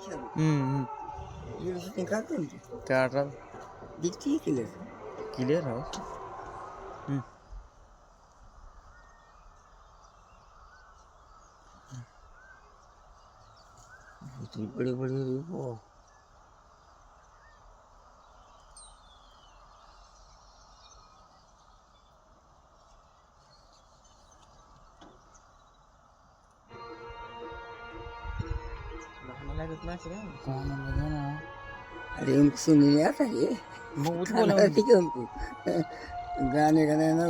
వచ్చారు యూనివర్సిటీ ఇంకా ఉంది తేడా దిక్కి క్లియర్ క్లియర్ ఇప్పుడు ఇప్పుడు अरे उनको सुनने नहीं आता ये ठीक है उनको गाने गाने ना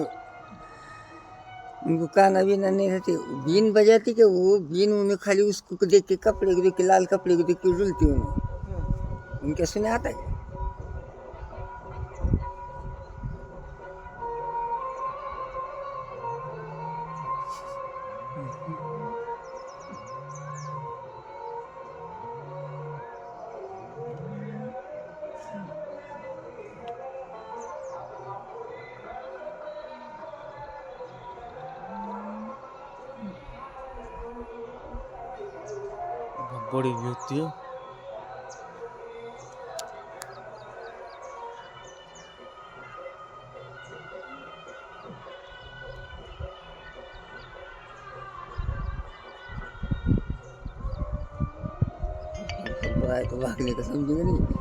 उनको गाना ना नहीं रहती बीन बजाती के वो बीन उन्हें खाली उसको देख के कपड़े को देख के लाल कपड़े को देख के रुलती उन्हें उनके सुने आता है પડી ગયું હતું ભાઈ તો વાઘને તો સમજી નહીં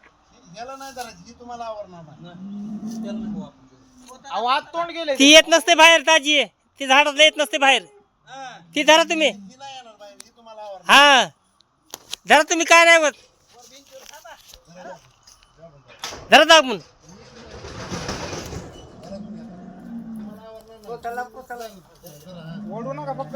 तोंड गेले. ती येत नसते बाहेर ताजी आहे. ती झाडातला येत नसते बाहेर. ती धरा तुम्ही. हा. धरा तुम्ही काय नाही होत. धरा दाबून. ओढू नका फक्त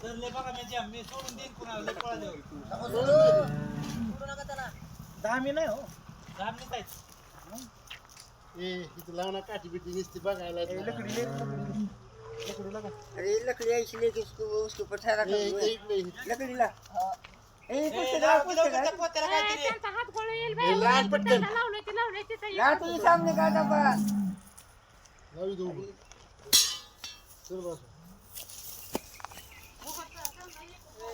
का जाम धरा काठी बिटी निसती बघायला अरे लकड़ी ऐसी लेके उसको उसके ऊपर ठहरा कर दो, ए, लकड़ी ला ए पुस्तक ला पुस्तक ला ए, त्यांचा हात गोळा येईल बाई. त्यांना लावलंय ते लावलंय तिथं ये. ला तू सामने का डब्बा लावी दो चल बस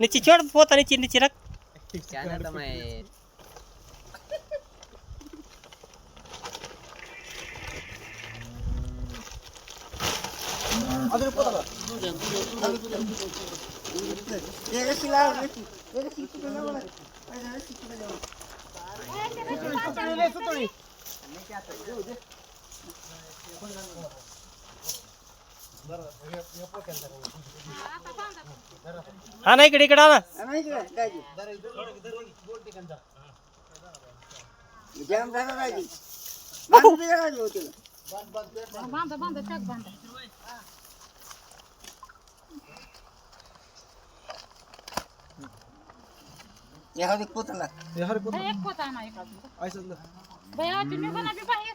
નીચે ચડ પોતા નીચે નીચે રાખ ક્યાં તમે ಅದರ ಪದ ಸುತ್ತಳಿ ಸುತ್ತಳಿ हा ना इकडे इकडे नाही होतील बांधा बांधा चक बांधा या दे पोतला हे एक पोता आणा. एक अजून. भैया तुम्ही कोणा बी बाहेर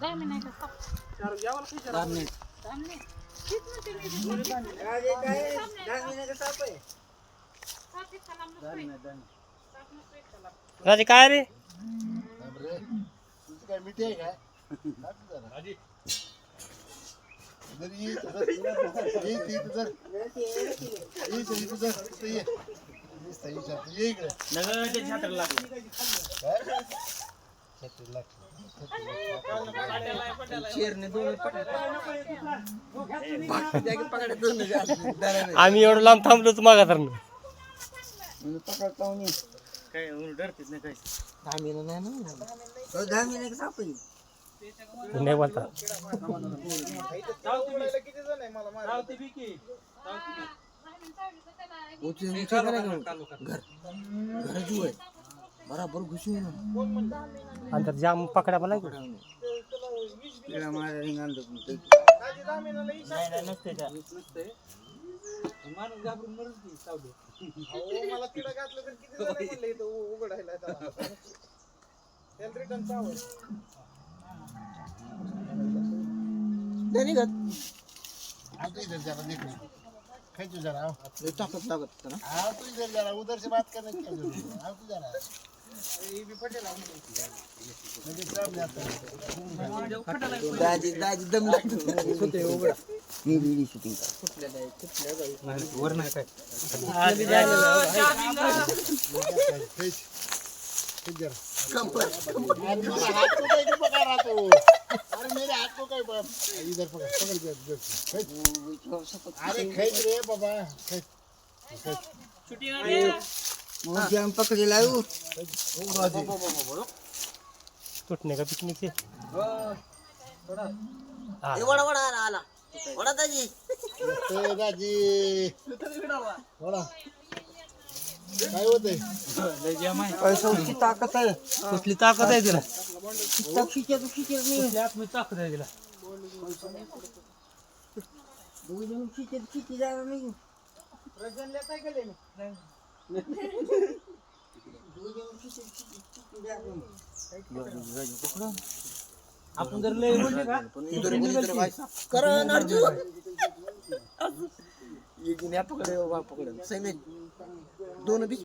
जाय मी नाही. जाम नाही. तीच म्हणते मी. राजे काय महिन्याचा साप आहे इतका लांब नसतोय. साप नसतोय इतका लांब. राजे काय रे रे तुझी काय मिठी आहे काय दाब जरा. इधर ये इधर ये ये इधर ये इधर इधर इधर ये ये सही छात्र ये इकडे काय? छत्री लागते. शेरने दोन आम्ही एवढं लांब थांबलो तू मागा तर म्हणून पकडता म्हणे. हो, नाही बोलता अंतर जाम पकडा मला मारा रिंग आणतो पण काही. माणूस घाबरून मरत नाही सावली. मला तिला घातलं तर किती जण म्हणले इथं उ- उघडायला त्याला. त्याला return चावल. आओ तो इधर जरा देखो खींचो जरा आओ ताकद लागत होतं ना आओ तो इधर जरा उधर से बात करने की क्या ज़रूरत है आओ तो जरा दाजी दाजी दम लागतो मी बीडी शूटिंग वर नाही काय अरे मेरा हाथ को कैसे पकड़ रहा तू अरे मेरे हाथ को कहीं इधर पकड़ पकड़ इधर अरे खींच रे बाबा खींच पकडेला आऊ तुटणे का पिकनिक ते ते दाजी काय होतंय पैशाची ताकद आहे ताकद आहे तिला नाही। आहे दोघी जण खिची जाणार नाही। खिचत खिची. आपण जर लय बोलले का करण अर्जुन. ये गिन्या पकडे बाप पकडे. दोन बीच